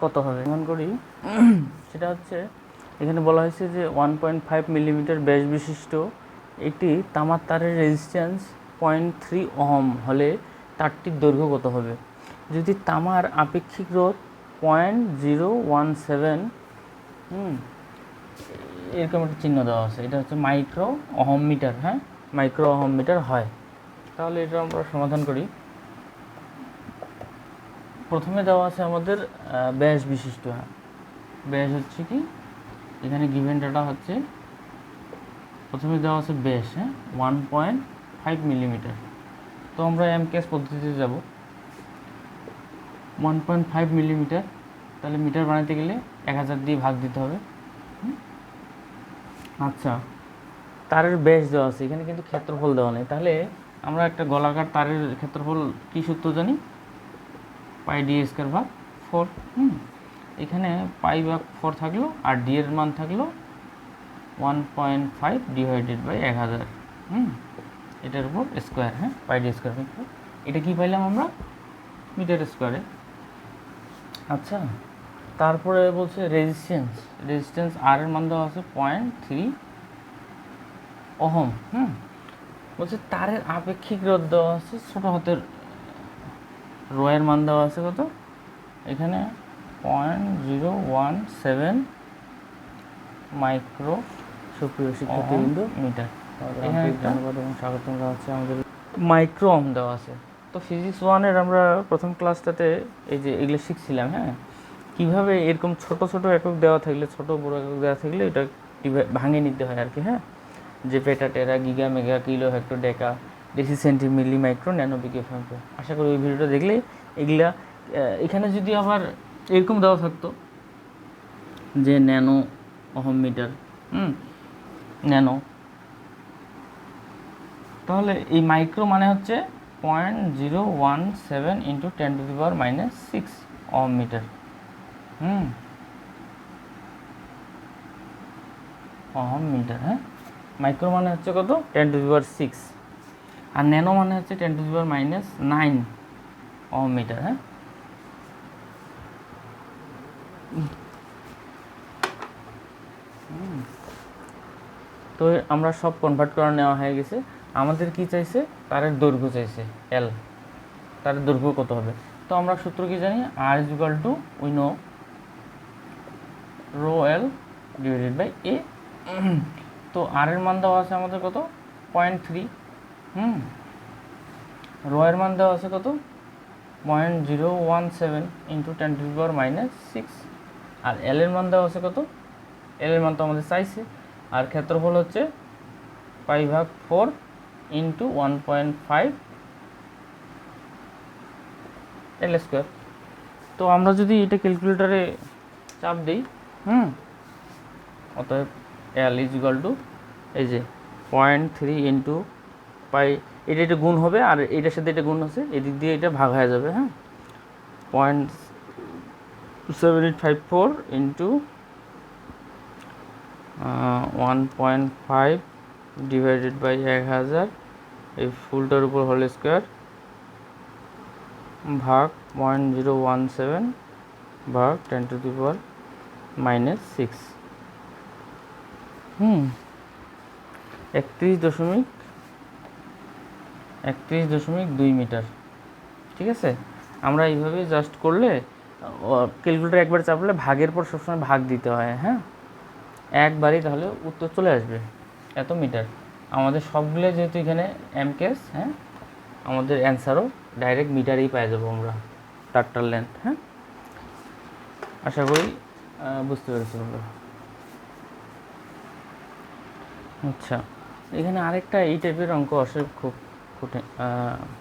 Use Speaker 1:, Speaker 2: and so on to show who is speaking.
Speaker 1: কত হবে? মন করি। সেটা হচ্ছে এখানে বলা হয়েছে যে ওয়ান পয়েন্ট ফাইভ মিলিমিটার ব্যাস বিশিষ্ট একটি তামার তারের রেজিস্ট্যান্স পয়েন্ট থ্রি ওহম হলে তারটির দৈর্ঘ্য কত হবে? যদি তামার আপেক্ষিক রোধ point zero one seven hmm এরকম একটা চিহ্ন দেওয়া আছে। এটা হচ্ছে মাইক্রো অহম মিটার হ্যাঁ? মাইক্রো অহম মিটার হয়। তাহলে এটা আমরা সমাধান করি। প্রথমে দেওয়া আছে আমাদের ব্যাস বিশিষ্ট হ্যাঁ ব্যাস হচ্ছে কি? এখানে গিভেন ডাটা হচ্ছে, প্রথমে দেওয়া আছে ব্যাস হ্যাঁ? ওয়ান পয়েন্ট ফাইভ মিলিমিটার তো আমরা এম কেস পদ্ধতিতে যাব। ওয়ান পয়েন্ট ফাইভ মিলিমিটার তাহলে মিটার বানাতে গেলে এক হাজার দিয়ে ভাগ দিতে হবে। আচ্ছা তারের ব্যাস দেওয়া আছে। এখানে কিন্তু ক্ষেত্রফল দেওয়া নেই। তাহলে আমরা একটা গলাকার তারের ক্ষেত্রফল কী সূত্র জানি? পাই ডি স্কোয়ার ভাগ ফোর হুম? এখানে পাই ভাগ ফোর থাকল, আর ডি এর মান থাকল one point five divided by এক হাজার, হুম? এটার উপর স্কোয়ার হ্যাঁ? পাই ডি স্কোয়ার এটা কি পাইলাম আমরা? মিটার স্কোয়ারে। আচ্ছা তারপরে বলছে রেজিস্ট্যান্স রেজিস্ট্যান্স আর এর মান দেওয়া আছে পয়েন্ট থ্রি অহম হুম? বলছে তারের আপেক্ষিক রোধ দেওয়া আছে ছোটো হাতের রোয়ের মান দেওয়া আছে কত? এখানে point zero one seven micro
Speaker 2: সুপ্রিয় শিক্ষার্থীবৃন্দ
Speaker 1: মিটার এখানে
Speaker 2: ধন্যবাদ এবং স্বাগতম জানাচ্ছি আমাদের
Speaker 1: মাইক্রো ওহম দেওয়া আছে। তো ফিজিক্স ওয়ানের আমরা প্রথম ক্লাসটাতে এই যে এগুলো শিখছিলাম হ্যাঁ? কীভাবে এরকম ছোট ছোট একক দেওয়া থাকলে ছোট বড় একক দেওয়া থাকলে এটা ভাঙে নিতে হয় আর কি হ্যাঁ? যে peta tera giga mega kilo hecto deca deci centi milli micro nano বিকে ফ্যাম্পো আশা করি ওই ভিডিওটা দেখলে এগুলা এখানে যদি আবার এরকম দেওয়া থাকতো যে ন্যানো অহম মিটার হুম, ন্যানো, তাহলে এই মাইক্রো মানে হচ্ছে point zero one seven into ten to the power minus six ohm metre hmm ohm metre হ্যাঁ মাইক্রো মানে হচ্ছে কত? Ten to the power six. R nano মানে হচ্ছে ten to power minus nine ohm metre হ্যাঁ? তো আমরা সব কনভার্ট করা নেওয়া হয়ে গেছে। আমাদের কি চাইছে? তারের দৈর্ঘ্য চাইছে এল তারের দৈর্ঘ্য কত হবে? তো আমরা সূত্র কি জানি? R is equal to we know rho L divided by A তো আর এর মান দেওয়া আছে আমাদের কত? পয়েন্ট থ্রি হুম। রো এর মান দেওয়া আছে কত? Point zero one seven into ten to power minus six R L এর মান দেওয়া আছে কত? এল এর মান তো আমাদের চাইছে। আর ক্ষেত্রফল হচ্ছে পাই ভাগ four into one point five L square তো আমরা যদি এটা ক্যালকুলেটারে চাপ দিই, হুম, অতএব এল ইজ ইকাল টু এই যে পয়েন্ট থ্রি ইন্টু পাই এটা এটা গুণ হবে আর এটার সাথে এটা গুণ আছে, এদিক দিয়ে এটা ভাগ হয়ে যাবে হ্যাঁ? Point seven eight five four into one point five divided by এক হাজার এই ফুলটার উপর হোল স্কোয়ার ভাগ পয়েন্ট জিরো ওয়ান সেভেন ভাগ ten to the power minus six হুম, একত্রিশ দশমিক একত্রিশ দশমিক দুই মিটার। ঠিক আছে? আমরা এইভাবে জাস্ট করলে ক্যালকুলেটার একবার চাপলে ভাগের পর সবসময় ভাগ দিতে হয় হ্যাঁ? একবারই তাহলে উত্তর চলে আসবে এত মিটার। আমাদের সবগুলো যেহেতু এখানে এম কেস হ্যাঁ? আমাদের অ্যান্সারও ডাইরেক্ট মিটারেই পেয়ে যাব আমরা তারটার লেন্থ হ্যাঁ? আশা করি বুঝতে পেরেছি আমরা আচ্ছা এখানে আরেকটা এই টাইপের অঙ্ক আসে খুব 不对，呃。